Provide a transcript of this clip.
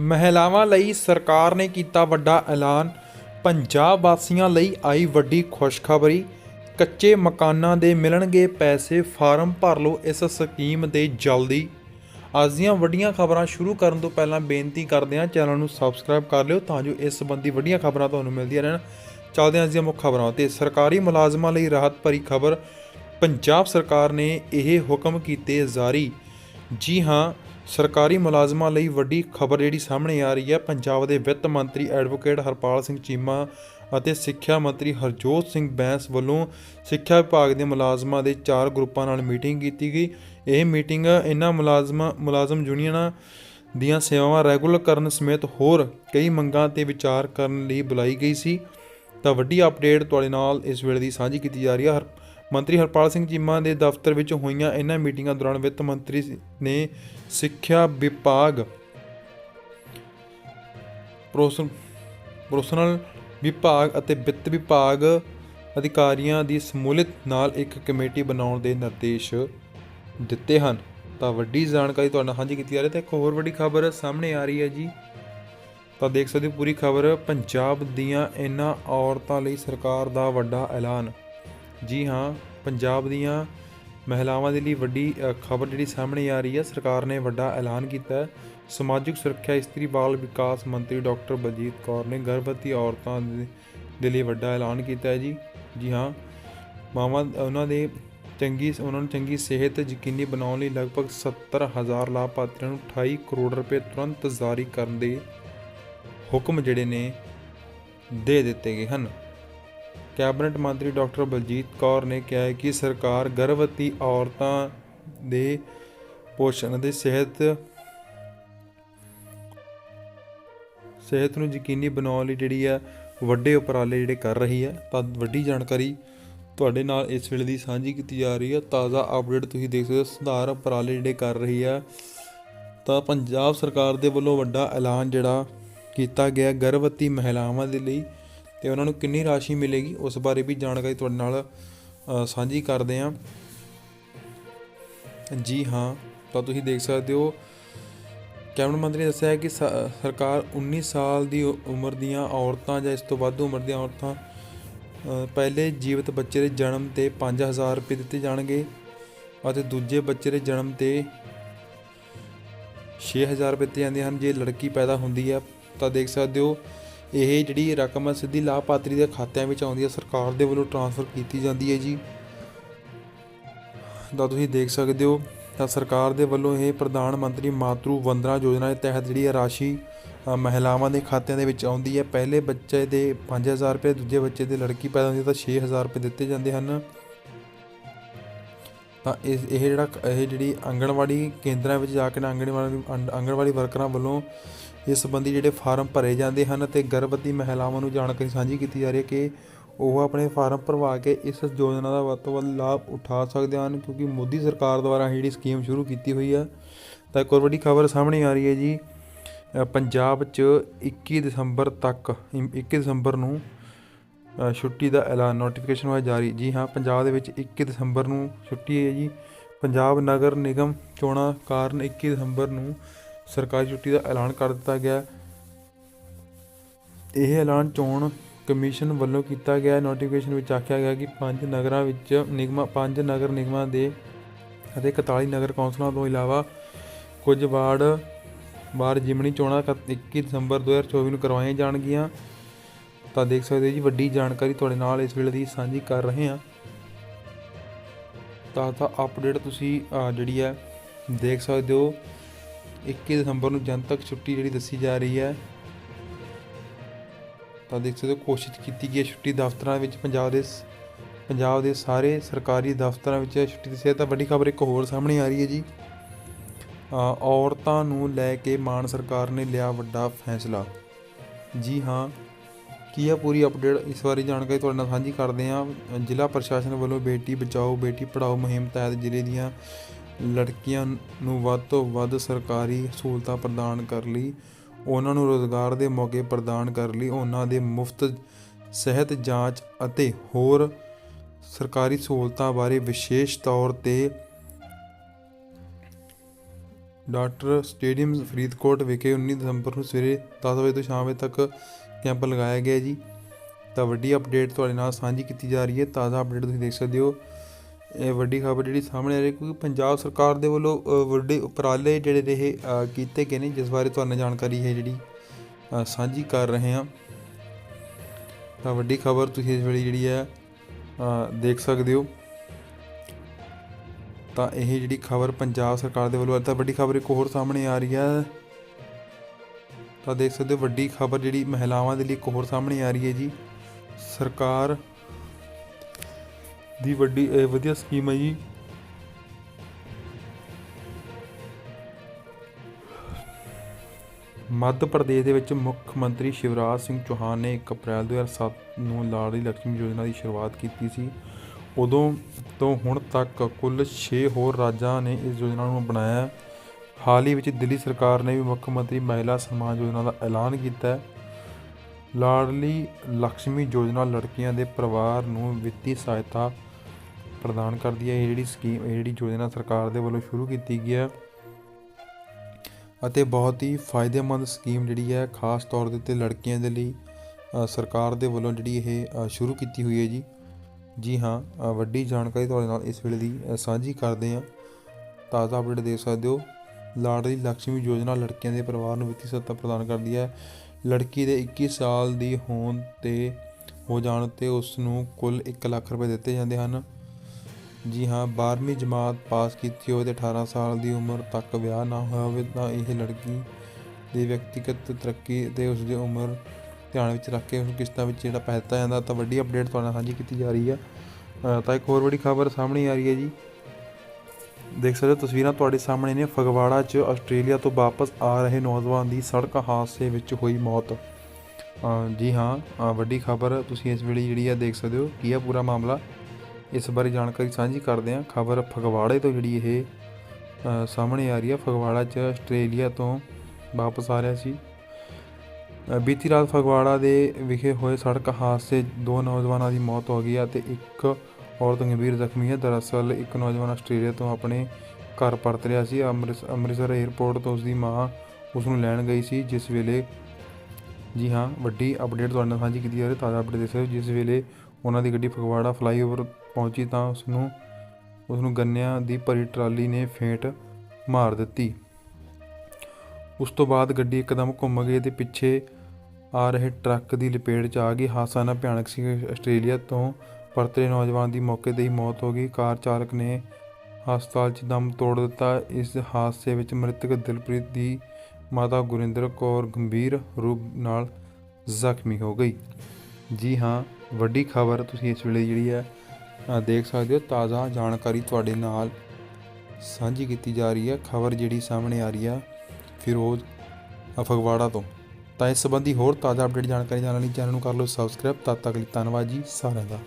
ਮਹਿਲਾਵਾਂ ਲਈ ਸਰਕਾਰ ਨੇ ਕੀਤਾ ਵੱਡਾ ਐਲਾਨ। ਪੰਜਾਬ ਵਾਸੀਆਂ ਲਈ ਆਈ ਵੱਡੀ ਖੁਸ਼ਖਬਰੀ। ਕੱਚੇ ਮਕਾਨਾਂ ਦੇ ਮਿਲਣਗੇ ਪੈਸੇ, ਫਾਰਮ ਭਰ ਲਓ ਇਸ ਸਕੀਮ ਦੇ ਜਲਦੀ। ਅੱਜ ਦੀਆਂ ਵੱਡੀਆਂ ਖਬਰਾਂ ਸ਼ੁਰੂ ਕਰਨ ਤੋਂ ਪਹਿਲਾਂ ਬੇਨਤੀ ਕਰਦੇ ਹਾਂ, ਚੈਨਲ ਨੂੰ ਸਬਸਕ੍ਰਾਈਬ ਕਰ ਲਿਓ ਤਾਂ ਜੋ ਇਸ ਸੰਬੰਧੀ ਵੱਡੀਆਂ ਖਬਰਾਂ ਤੁਹਾਨੂੰ ਮਿਲਦੀਆਂ ਰਹਿਣ। ਚੱਲਦੇ ਹਾਂ ਅੱਜ ਦੀਆਂ ਮੁੱਖ ਖਬਰਾਂ ਤੇ ਸਰਕਾਰੀ ਮੁਲਾਜ਼ਮਾਂ ਲਈ ਰਾਹਤ ਭਰੀ ਖਬਰ। ਪੰਜਾਬ ਸਰਕਾਰ ਨੇ ਇਹ ਹੁਕਮ ਕੀਤੇ ਜਾਰੀ। ਜੀ ਹਾਂ ਸਰਕਾਰੀ ਮੁਲਾਜ਼ਮਾਂ ਲਈ ਵੱਡੀ ਖਬਰ ਜਿਹੜੀ ਸਾਹਮਣੇ ਆ ਰਹੀ ਹੈ, ਪੰਜਾਬ ਦੇ ਵਿੱਤ ਮੰਤਰੀ ਐਡਵੋਕੇਟ ਹਰਪਾਲ ਸਿੰਘ ਚੀਮਾ ਅਤੇ ਸਿੱਖਿਆ ਮੰਤਰੀ ਹਰਜੋਤ ਸਿੰਘ ਬੈਂਸ ਵੱਲੋਂ ਸਿੱਖਿਆ ਵਿਭਾਗ ਦੇ ਮੁਲਾਜ਼ਮਾਂ ਦੇ ਚਾਰ ਗਰੁੱਪਾਂ ਨਾਲ ਮੀਟਿੰਗ ਕੀਤੀ ਗਈ। ਇਹ ਮੀਟਿੰਗ ਇਹਨਾਂ ਮੁਲਾਜ਼ਮਾਂ, ਮੁਲਾਜ਼ਮ ਯੂਨੀਅਨਾਂ ਦੀਆਂ ਸੇਵਾਵਾਂ ਰੈਗੂਲਰ ਕਰਨ ਸਮੇਤ ਹੋਰ ਕਈ ਮੰਗਾਂ ਤੇ ਵਿਚਾਰ ਕਰਨ ਲਈ ਬੁਲਾਈ ਗਈ ਸੀ। ਤਾਂ ਵੱਡੀ ਅਪਡੇਟ ਤੁਹਾਡੇ ਨਾਲ ਇਸ ਵੇਲੇ ਦੀ ਸਾਂਝੀ ਕੀਤੀ ਜਾ ਰਹੀ ਹੈ। ਹਰ ਮੰਤਰੀ ਹਰਪਾਲ ਸਿੰਘ ਚੀਮਾ ਦੇ ਦਫ਼ਤਰ ਵਿੱਚ ਹੋਈਆਂ ਇਹਨਾਂ ਮੀਟਿੰਗਾਂ ਦੌਰਾਨ ਵਿੱਤ ਮੰਤਰੀ ਨੇ ਸਿੱਖਿਆ ਵਿਭਾਗ ਪ੍ਰੋਸਨ ਪ੍ਰੋਫੈਸ਼ਨਲ ਵਿਭਾਗ ਅਤੇ ਵਿੱਤ ਵਿਭਾਗ ਅਧਿਕਾਰੀਆਂ ਦੀ ਸਮੂਲਿਤ ਨਾਲ ਇੱਕ ਕਮੇਟੀ ਬਣਾਉਣ ਦੇ ਨਿਰਦੇਸ਼ ਦਿੱਤੇ ਹਨ। ਤਾਂ ਵੱਡੀ ਜਾਣਕਾਰੀ ਤੁਹਾਡੇ ਸਾਂਝੀ ਕੀਤੀ ਜਾ ਰਹੀ ਹੈ ਤੇ ਇੱਕ ਹੋਰ ਵੱਡੀ ਖਬਰ ਸਾਹਮਣੇ ਆ ਰਹੀ ਹੈ ਜੀ। ਤਾਂ ਦੇਖ ਸਕਦੇ ਹੋ ਪੂਰੀ ਖਬਰ ਪੰਜਾਬ ਦੀਆਂ ਇਹਨਾਂ ਔਰਤਾਂ ਲਈ ਸਰਕਾਰ ਦਾ ਵੱਡਾ ਐਲਾਨ। ਜੀ ਹਾਂ, ਪੰਜਾਬ ਦੀਆਂ ਮਹਿਲਾਵਾਂ ਦੇ ਲਈ ਵੱਡੀ ਖਬਰ ਜਿਹੜੀ ਸਾਹਮਣੇ ਆ ਰਹੀ ਹੈ, ਸਰਕਾਰ ਨੇ ਵੱਡਾ ਐਲਾਨ ਕੀਤਾ ਹੈ। ਸਮਾਜਿਕ ਸੁਰੱਖਿਆ, ਇਸਤਰੀ ਬਾਲ ਵਿਕਾਸ ਮੰਤਰੀ ਡਾਕਟਰ ਬਲਜੀਤ ਕੌਰ ਨੇ ਗਰਭਵਤੀ ਔਰਤਾਂ ਦੇ- ਦੇ ਲਈ ਵੱਡਾ ਐਲਾਨ ਕੀਤਾ ਹੈ ਜੀ। ਜੀ ਹਾਂ, ਮਾਵਾਂ, ਉਹਨਾਂ ਦੇ ਚੰਗੀ, ਉਹਨਾਂ ਨੂੰ ਚੰਗੀ ਸਿਹਤ ਯਕੀਨੀ ਬਣਾਉਣ ਲਈ ਲਗਭਗ 70000 ਲਾਭਪਾਤਰੀਆਂ ਨੂੰ 28 ਕਰੋੜ ਰੁਪਏ ਤੁਰੰਤ ਜਾਰੀ ਕਰਨ ਦੇ ਹੁਕਮ ਜਿਹੜੇ ਨੇ ਦੇ ਦਿੱਤੇ ਗਏ ਹਨ। ਕੈਬਨਿਟ ਮੰਤਰੀ ਡਾਕਟਰ ਬਲਜੀਤ ਕੌਰ ਨੇ ਕਿਹਾ ਹੈ ਕਿ ਸਰਕਾਰ ਗਰਭਵਤੀ ਔਰਤਾਂ ਦੇ ਪੋਸ਼ਣ ਅਤੇ ਸਿਹਤ ਸਿਹਤ ਨੂੰ ਯਕੀਨੀ ਬਣਾਉਣ ਲਈ ਜਿਹੜੀ ਹੈ ਵੱਡੇ ਉਪਰਾਲੇ ਜਿਹੜੇ ਕਰ ਰਹੀ ਹੈ ਤਾਂ ਵੱਡੀ ਜਾਣਕਾਰੀ ਤੁਹਾਡੇ ਨਾਲ ਇਸ ਵੇਲੇ ਦੀ ਸਾਂਝੀ ਕੀਤੀ ਜਾ ਰਹੀ ਹੈ ਤਾਜ਼ਾ ਅਪਡੇਟ ਤੁਸੀਂ ਦੇਖ ਸਕਦੇ ਹੋ, ਸੁਧਾਰ ਉਪਰਾਲੇ ਜਿਹੜੇ ਕਰ ਰਹੀ ਹੈ ਤਾਂ ਪੰਜਾਬ ਸਰਕਾਰ ਦੇ ਵੱਲੋਂ ਵੱਡਾ ਐਲਾਨ ਜਿਹੜਾ ਕੀਤਾ ਗਿਆ ਗਰਭਵਤੀ ਮਹਿਲਾਵਾਂ ਦੇ ਲਈ ਤੇ ਉਹਨਾਂ ਨੂੰ ਕਿੰਨੀ ਰਾਸ਼ੀ ਮਿਲੇਗੀ ਉਸ ਬਾਰੇ ਵੀ ਜਾਣਕਾਰੀ ਤੁਹਾਡੇ ਨਾਲ ਸਾਂਝੀ ਕਰਦੇ ਹਾਂ। ਜੀ ਹਾਂ, ਤਾਂ ਤੁਸੀਂ ਦੇਖ ਸਕਦੇ ਹੋ, ਕੈਬਨਿਟ ਮੰਤਰੀ ਨੇ ਦੱਸਿਆ ਹੈ ਕਿ ਸਰਕਾਰ 19 ਸਾਲ ਦੀ ਉਮਰ ਦੀਆਂ ਔਰਤਾਂ ਜਾਂ ਇਸ ਤੋਂ ਵੱਧ ਉਮਰ ਦੀਆਂ ਔਰਤਾਂ ਪਹਿਲੇ ਜੀਵਤ ਬੱਚੇ ਦੇ ਜਨਮ ਤੇ 5000 ਰੁਪਏ ਦਿੱਤੇ ਜਾਣਗੇ ਅਤੇ ਦੂਜੇ ਬੱਚੇ ਦੇ ਜਨਮ ਤੇ 6000 ਰੁਪਏ ਦਿੱਤੇ ਜਾਂਦੇ ਹਨ। ਜੇ ਲੜਕੀ ਪੈਦਾ ਹੁੰਦੀ ਹੈ, ਤਾਂ ਦੇਖ ਸਕਦੇ ਹੋ ਇਹ ਜਿਹੜੀ ਰਕਮ ਹੈ ਸਿੱਧੀ ਲਾਭਪਾਤਰੀ ਦੇ ਖਾਤਿਆਂ ਵਿੱਚ ਆਉਂਦੀ ਹੈ ਸਰਕਾਰ ਦੇ ਵੱਲੋਂ ਟ੍ਰਾਂਸਫਰ ਕੀਤੀ ਜਾਂਦੀ ਹੈ ਜੀ। ਤਾਂ ਤੁਸੀਂ ਦੇਖ ਸਕਦੇ ਹੋ, ਤਾਂ ਸਰਕਾਰ ਦੇ ਵੱਲੋਂ ਇਹ ਪ੍ਰਧਾਨ ਮੰਤਰੀ ਮਾਤਰੂ ਵੰਦਨਾ ਯੋਜਨਾ ਦੇ ਤਹਿਤ ਜਿਹੜੀ ਇਹ ਰਾਸ਼ੀ ਮਹਿਲਾਵਾਂ ਦੇ ਖਾਤਿਆਂ ਦੇ ਵਿੱਚ ਆਉਂਦੀ ਹੈ। ਪਹਿਲੇ ਬੱਚੇ ਦੇ 5000 ਰੁਪਏ, ਦੂਜੇ ਬੱਚੇ ਦੇ ਲੜਕੀ ਪੈਦਾ ਹੁੰਦੀ ਹੈ ਤਾਂ 6000 ਰੁਪਏ ਦਿੱਤੇ ਜਾਂਦੇ ਹਨ। ਤਾਂ ਇਸ, ਇਹ ਜਿਹੜਾ, ਇਹ ਜਿਹੜੀ ਆਂਗਣਵਾੜੀ ਕੇਂਦਰਾਂ ਵਿੱਚ ਜਾ ਕੇ ਆਂਗਣਵਾੜੀ ਆਂਗਣਵਾੜੀ ਵਰਕਰਾਂ ਵੱਲੋਂ ਇਸ ਸੰਬੰਧੀ ਜਿਹੜੇ ਫਾਰਮ ਭਰੇ ਜਾਂਦੇ ਹਨ ਅਤੇ ਗਰਭਵਤੀ ਮਹਿਲਾਵਾਂ ਨੂੰ ਜਾਣਕਾਰੀ ਸਾਂਝੀ ਕੀਤੀ ਜਾ ਰਹੀ ਹੈ ਕਿ ਉਹ ਆਪਣੇ ਫਾਰਮ ਭਰਵਾ ਕੇ ਇਸ ਯੋਜਨਾ ਦਾ ਵੱਧ ਤੋਂ ਵੱਧ ਲਾਭ ਉਠਾ ਸਕਦੇ ਹਨ ਕਿਉਂਕਿ ਮੋਦੀ ਸਰਕਾਰ ਦੁਆਰਾ ਜਿਹੜੀ ਸਕੀਮ ਸ਼ੁਰੂ ਕੀਤੀ ਹੋਈ ਹੈ ਤਾਂ ਇੱਕ ਹੋਰ ਵੱਡੀ ਖਬਰ ਸਾਹਮਣੇ ਆ ਰਹੀ ਹੈ ਜੀ। ਪੰਜਾਬ 'ਚ 21 ਦਸੰਬਰ ਤੱਕ ਇਮ- 21 ਦਸੰਬਰ ਨੂੰ ਛੁੱਟੀ ਦਾ ਐਲਾਨ ਨੋਟੀਫਿਕੇਸ਼ਨ ਹੋਇਆ ਜਾਰੀ। ਜੀ ਹਾਂ, ਪੰਜਾਬ ਦੇ ਵਿੱਚ 21 ਦਸੰਬਰ ਨੂੰ ਛੁੱਟੀ ਹੈ ਜੀ। ਪੰਜਾਬ ਨਗਰ ਨਿਗਮ ਚੋਣਾਂ ਕਾਰਨ 21 ਦਸੰਬਰ ਨੂੰ ਸਰਕਾਰੀ ਛੁੱਟੀ ਦਾ ਐਲਾਨ ਕਰ ਦਿੱਤਾ ਗਿਆ। ਇਹ ਐਲਾਨ ਚੋਣ ਕਮਿਸ਼ਨ ਵੱਲੋਂ ਕੀਤਾ ਗਿਆ। ਨੋਟੀਫਿਕੇਸ਼ਨ ਵਿੱਚ ਆਖਿਆ ਗਿਆ ਕਿ ਪੰਜ ਨਗਰਾਂ ਵਿੱਚ ਨਿਗਮਾਂ ਪੰਜ ਨਗਰ ਨਿਗਮਾਂ ਦੇ ਅਤੇ 41 ਨਗਰ ਕੌਂਸਲਾਂ ਤੋਂ ਇਲਾਵਾ ਕੁਝ ਵਾਰਡ ਵਾਰ ਜਿਮਣੀ ਚੋਣਾਂ ਕ- 21 ਦਸੰਬਰ 2024 ਨੂੰ ਕਰਵਾਈਆਂ ਜਾਣਗੀਆਂ। ਤਾਂ ਦੇਖ ਸਕਦੇ ਹੋ ਜੀ, ਵੱਡੀ ਜਾਣਕਾਰੀ ਤੁਹਾਡੇ ਨਾਲ ਇਸ ਵੇਲੇ ਦੀ ਸਾਂਝੀ ਕਰ ਰਹੇ ਹਾਂ। ਤਾਂ ਤਾਂ ਅਪਡੇਟ ਤੁਸੀਂ ਜਿਹੜੀ ਹੈ, ਦੇਖ ਸਕਦੇ ਹੋ। 21 ਦਸੰਬਰ ਨੂੰ ਜਨਤਕ ਛੁੱਟੀ ਜਿਹੜੀ ਦੱਸੀ ਜਾ ਰਹੀ ਹੈ, ਤਾਂ ਦੇਖ ਸਕਦੇ ਹੋ ਕੋਸ਼ਿਸ਼ ਕੀਤੀ ਗਈ ਹੈ ਛੁੱਟੀ ਦਫ਼ਤਰਾਂ ਵਿੱਚ, ਪੰਜਾਬ ਦੇ ਪੰਜਾਬ ਦੇ ਸਾਰੇ ਸਰਕਾਰੀ ਦਫ਼ਤਰਾਂ ਵਿੱਚ ਛੁੱਟੀ ਦੀ ਤਾਂ ਵੱਡੀ ਖਬਰ ਇੱਕ ਹੋਰ ਸਾਹਮਣੇ ਆ ਰਹੀ ਹੈ ਜੀ। ਔਰਤਾਂ ਨੂੰ ਲੈ ਕੇ ਮਾਨ ਸਰਕਾਰ ਨੇ ਲਿਆ ਵੱਡਾ ਫੈਸਲਾ। ਜੀ ਹਾਂ, ਕੀ ਆ ਪੂਰੀ ਅਪਡੇਟ? ਇਸ ਬਾਰੇ ਜਾਣਕਾਰੀ ਤੁਹਾਡੇ ਨਾਲ ਸਾਂਝੀ ਕਰਦੇ ਹਾਂ। ਜ਼ਿਲ੍ਹਾ ਪ੍ਰਸ਼ਾਸਨ ਵੱਲੋਂ ਬੇਟੀ ਬਚਾਓ, ਬੇਟੀ ਪੜਾਓ ਮੁਹਿੰਮ ਤਹਿਤ ਜ਼ਿਲ੍ਹੇ ਦੀਆਂ ਲੜਕੀਆਂ ਨੂੰ ਵੱਧ ਤੋਂ ਵੱਧ ਸਰਕਾਰੀ ਸਹੂਲਤਾਂ ਪ੍ਰਦਾਨ ਕਰਨ ਲਈ, ਉਹਨਾਂ ਨੂੰ ਰੋਜ਼ਗਾਰ ਦੇ ਮੌਕੇ ਪ੍ਰਦਾਨ ਕਰਨ ਲਈ, ਉਹਨਾਂ ਦੇ ਮੁਫਤ ਸਿਹਤ ਜਾਂਚ ਅਤੇ ਹੋਰ ਸਰਕਾਰੀ ਸਹੂਲਤਾਂ ਬਾਰੇ ਵਿਸ਼ੇਸ਼ ਤੌਰ ਤੇ ਡਾਕਟਰ ਸਟੇਡੀਅਮ ਫਰੀਦਕੋਟ ਵਿਖੇ 19 ਦਸੰਬਰ ਨੂੰ ਸਵੇਰੇ 10 ਵਜੇ ਤੋਂ ਸ਼ਾਮ ਵਜੇ ਤੱਕ ਕੈਂਪ ਲਗਾਇਆ ਗਿਆ ਜੀ। ਤਾਂ ਵੱਡੀ ਅਪਡੇਟ ਤੁਹਾਡੇ ਨਾਲ ਸਾਂਝੀ ਕੀਤੀ ਜਾ ਰਹੀ ਹੈ, ਤਾਜ਼ਾ ਅਪਡੇਟ ਤੁਸੀਂ ਦੇਖ ਸਕਦੇ ਹੋ। ਇਹ ਵੱਡੀ ਖਬਰ ਜਿਹੜੀ ਸਾਹਮਣੇ ਆ ਰਹੀ ਹੈ, ਕਿਉਂਕਿ ਪੰਜਾਬ ਸਰਕਾਰ ਦੇ ਵੱਲੋਂ ਵੱਡੇ ਉਪਰਾਲੇ ਜਿਹੜੇ ਰਹੇ ਕੀਤੇ ਗਏ ਨੇ, ਜਿਸ ਬਾਰੇ ਤੁਹਾਨੂੰ ਜਾਣਕਾਰੀ ਹੈ ਜਿਹੜੀ ਸਾਂਝੀ ਕਰ ਰਹੇ ਹਾਂ। ਤਾਂ ਵੱਡੀ ਖਬਰ ਤੁਸੀਂ ਇਸ ਵੇਲੇ ਜਿਹੜੀ ਹੈ ਦੇਖ ਸਕਦੇ ਹੋ। ਤਾਂ ਇਹ ਜਿਹੜੀ ਖਬਰ ਪੰਜਾਬ ਸਰਕਾਰ ਦੇ ਵੱਲੋਂ ਤਾਂ ਵੱਡੀ ਖਬਰ ਇੱਕ ਹੋਰ ਸਾਹਮਣੇ ਆ ਰਹੀ ਹੈ। ਤਾਂ ਦੇਖ ਸਕਦੇ ਹੋ, ਵੱਡੀ ਖਬਰ ਜਿਹੜੀ ਮਹਿਲਾਵਾਂ ਦੇ ਲਈ ਇੱਕ ਹੋਰ ਸਾਹਮਣੇ ਆ ਰਹੀ ਹੈ ਜੀ। ਸਰਕਾਰ ਦੀ ਵੱਡੀ ਵਧੀਆ ਸਕੀਮ ਹੈ ਜੀ। ਮੱਧ ਪ੍ਰਦੇਸ਼ ਦੇ ਵਿੱਚ ਮੁੱਖ ਮੰਤਰੀ ਸ਼ਿਵਰਾਜ ਸਿੰਘ ਚੌਹਾਨ ਨੇ 1 ਅਪ੍ਰੈਲ 2007 ਨੂੰ ਲਾੜੀ ਲਕਸ਼ਮੀ ਯੋਜਨਾ ਦੀ ਸ਼ੁਰੂਆਤ ਕੀਤੀ ਸੀ। ਉਦੋਂ ਤੋਂ ਹੁਣ ਤੱਕ ਕੁੱਲ 6 ਹੋਰ ਰਾਜਾਂ ਨੇ ਇਸ ਯੋਜਨਾ ਨੂੰ ਬਣਾਇਆ। ਹਾਲ ਹੀ ਵਿੱਚ ਦਿੱਲੀ ਸਰਕਾਰ ਨੇ ਵੀ ਮੁੱਖ ਮੰਤਰੀ ਮਹਿਲਾ ਸਨਮਾਨ ਯੋਜਨਾ ਦਾ ਐਲਾਨ ਕੀਤਾ। ਹੈ ਲਾਡਲੀ ਲక్ష్ਮੀ ਯੋਜਨਾ ਲੜਕੀਆਂ ਦੇ ਪਰਿਵਾਰ ਨੂੰ ਵਿੱਤੀ ਸਹਾਇਤਾ ਪ੍ਰਦਾਨ ਕਰਦੀ ਹੈ। ਇਹ ਜਿਹੜੀ ਸਕੀਮ, ਇਹ ਜਿਹੜੀ ਯੋਜਨਾ ਸਰਕਾਰ ਦੇ ਵੱਲੋਂ ਸ਼ੁਰੂ ਕੀਤੀ ਗਈ ਹੈ ਅਤੇ ਬਹੁਤ ਹੀ ਫਾਇਦੇਮੰਦ ਸਕੀਮ ਜਿਹੜੀ ਹੈ, ਖਾਸ ਤੌਰ ਦੇ ਉੱਤੇ ਲੜਕੀਆਂ ਦੇ ਲਈ ਸਰਕਾਰ ਦੇ ਵੱਲੋਂ ਜਿਹੜੀ ਇਹ ਸ਼ੁਰੂ ਕੀਤੀ ਹੋਈ ਹੈ ਜੀ। ਜੀ ਹਾਂ ਵੱਡੀ ਜਾਣਕਾਰੀ ਤੁਹਾਡੇ ਨਾਲ ਇਸ ਵੇਲੇ ਦੀ ਸਾਂਝੀ ਕਰਦੇ ਹਾਂ। ਤਾਜ਼ਾ ਅਪਡੇਟ ਦੇ ਸਕਦੇ ਹੋ। ਲਾਡਲੀ ਲక్ష్ਮੀ ਯੋਜਨਾ ਲੜਕੀਆਂ ਦੇ ਪਰਿਵਾਰ ਨੂੰ ਵਿੱਤੀ ਸਹਾਇਤਾ ਪ੍ਰਦਾਨ ਕਰਦੀ ਹੈ। ਲੜਕੀ ਦੇ 21 ਸਾਲ ਦੀ ਹੋਣ ਤੇ, ਹੋ ਜਾਣ ਤੇ ਉਸ ਨੂੰ ਕੁੱਲ 1 ਲੱਖ ਰੁਪਏ ਦਿੱਤੇ ਜਾਂਦੇ ਹਨ। ਜੀ ਹਾਂ 12ਵੀਂ ਜਮਾਤ ਪਾਸ ਕੀਤੀ ਹੋਵੇ ਤੇ 18 ਸਾਲ ਦੀ ਉਮਰ ਤੱਕ ਵਿਆਹ ਨਾ ਹੋਇਆ ਹੋਵੇ ਤਾਂ ਇਹ ਲੜਕੀ ਦੀ ਵਿਅਕਤੀਗਤ ਤਰੱਕੀ ਤੇ ਉਸ ਦੀ ਉਮਰ ਧਿਆਨ ਵਿੱਚ ਰੱਖ ਕੇ ਉਸ ਕਿਸ਼ਤਾਂ ਵਿੱਚ ਜਿਹੜਾ ਪੈਸਾ ਦਿੱਤਾ ਜਾਂਦਾ, ਤਾਂ ਵੱਡੀ ਅਪਡੇਟ ਤੁਹਾਡੇ ਨਾਲ ਸਾਂਝੀ ਕੀਤੀ ਜਾ ਰਹੀ ਹੈ ਤਾਂ ਇੱਕ ਹੋਰ ਵੱਡੀ ਖਬਰ ਸਾਹਮਣੇ ਆ ਰਹੀ ਹੈ ਜੀ। ਦੇਖ ਸਕਦੇ ਹੋ ਤਸਵੀਰਾਂ ਤੁਹਾਡੇ ਸਾਹਮਣੇ ਨੇ, ਫਗਵਾੜਾ 'ਚ ਆਸਟ੍ਰੇਲੀਆ ਤੋਂ ਵਾਪਸ ਆ ਰਹੇ ਨੌਜਵਾਨ ਦੀ ਸੜਕ ਹਾਦਸੇ ਵਿੱਚ ਹੋਈ ਮੌਤ। ਜੀ ਹਾਂ ਵੱਡੀ ਖਬਰ ਤੁਸੀਂ ਇਸ ਵੇਲੇ ਜਿਹੜੀ ਆ ਦੇਖ ਸਕਦੇ ਹੋ, ਕੀ ਹੈ ਪੂਰਾ ਮਾਮਲਾ? ਇਸ ਬਾਰੇ ਜਾਣਕਾਰੀ ਸਾਂਝੀ ਕਰਦੇ ਹਾਂ। ਖਬਰ ਫਗਵਾੜੇ ਤੋਂ ਜਿਹੜੀ ਇਹ ਸਾਹਮਣੇ ਆ ਰਹੀ ਹੈ। ਫਗਵਾੜਾ 'ਚ ਆਸਟ੍ਰੇਲੀਆ ਤੋਂ ਵਾਪਸ ਆ ਰਿਹਾ ਸੀ। ਬੀਤੀ ਰਾਤ ਫਗਵਾੜਾ ਦੇ ਵਿਖੇ ਹੋਏ ਸੜਕ ਹਾਦਸੇ ਦੋ ਨੌਜਵਾਨਾਂ ਦੀ ਮੌਤ ਹੋ ਗਈ ਹੈ ਤੇ ਇੱਕ ਔਰਤ ਗੰਭੀਰ ਜ਼ਖਮੀ ਹੈ। ਦਰਅਸਲ ਇੱਕ ਨੌਜਵਾਨ ਆਸਟ੍ਰੇਲੀਆ ਤੋਂ ਆਪਣੇ ਘਰ ਪਰਤ ਰਿਹਾ ਸੀ। ਅੰਮ੍ਰਿਤ ਅੰਮ੍ਰਿਤਸਰ 에ਅਰਪੋਰਟ ਤੋਂ ਉਸ ਦੀ ਮਾਂ ਉਸ ਨੂੰ ਲੈਣ ਗਈ ਸੀ, ਜਿਸ ਵੇਲੇ ਜੀ ਹਾਂ, ਵੱਡੀ ਅਪਡੇਟ ਤੁਹਾਡੇ ਨਾਲ ਸਾਂਝੀ ਕੀਤੀ ਜਾ ਰਹੀ ਹੈ। ਤਾਜ਼ਾ ਅਪਡੇਟ ਦੇਖ ਸਕਦੇ ਜਿਸ ਵੇਲੇ ਉਹਨਾਂ ਦੀ ਗੱਡੀ ਫਗਵਾੜਾ ਫਲਾਈਓਵਰ ਪਹੁੰਚੀ ਤਾਂ ਉਸ ਨੂੰ ਉਸ ਨੂੰ ਗੰਨਿਆਂ ਦੀ ਭਰੀ ਟਰਾਲੀ ਨੇ ਫੇਂਟ ਮਾਰ ਦਿੱਤੀ। ਉਸ ਤੋਂ ਬਾਅਦ ਗੱਡੀ ਇੱਕਦਮ ਘੁੰਮ ਗਈ ਤੇ ਪਿੱਛੇ ਆ ਰਹੇ ਟਰੱਕ ਦੀ ਲਪੇਟ 'ਚ ਆ ਗਈ। ਹਾਦਸਾ ਨਾ ਭਿਆਨਕ ਸੀ ਆਸਟ੍ਰੇਲੀਆ ਤੋਂ ਪਰਤਰੇ ਨੌਜਵਾਨ ਦੀ ਮੌਕੇ ਤੇ ਹੀ ਮੌਤ ਹੋ ਗਈ। ਕਾਰ ਚਾਲਕ ਨੇ ਹਸਪਤਾਲ 'ਚ ਦਮ ਤੋੜ ਦਿੱਤਾ। ਇਸ ਹਾਦਸੇ ਵਿੱਚ ਮ੍ਰਿਤਕ ਦਿਲਪ੍ਰੀਤ ਦੀ ਮਾਤਾ ਗੁਰਿੰਦਰ ਕੌਰ ਗੰਭੀਰ ਰੂਪ ਨਾਲ ਜ਼ਖਮੀ ਹੋ ਗਈ। ਜੀ ਹਾਂ ਵੱਡੀ ਖਬਰ ਤੁਸੀਂ ਇਸ ਵੇਲੇ ਜਿਹੜੀ ਹੈ ਦੇਖ ਸਕਦੇ ਹੋ। ਤਾਜ਼ਾ ਜਾਣਕਾਰੀ ਤੁਹਾਡੇ ਨਾਲ ਸਾਂਝੀ ਕੀਤੀ ਜਾ ਰਹੀ ਹੈ। ਖਬਰ ਜਿਹੜੀ ਸਾਹਮਣੇ ਆ ਰਹੀ ਹੈ ਫਿਰੋਜ਼ ਅ, ਫਗਵਾੜਾ ਤੋਂ। ਤਾਂ ਇਸ ਸੰਬੰਧੀ ਹੋਰ ਤਾਜ਼ਾ ਅਪਡੇਟ ਜਾਣਕਾਰੀ ਜਾਣਨ ਲਈ ਚੈਨਲ ਨੂੰ ਕਰ ਲਓ ਸਬਸਕ੍ਰਾਈਬ ਤਦ ਤੱਕ ਲਈ ਧੰਨਵਾਦ ਜੀ ਸਾਰਿਆਂ ਦਾ।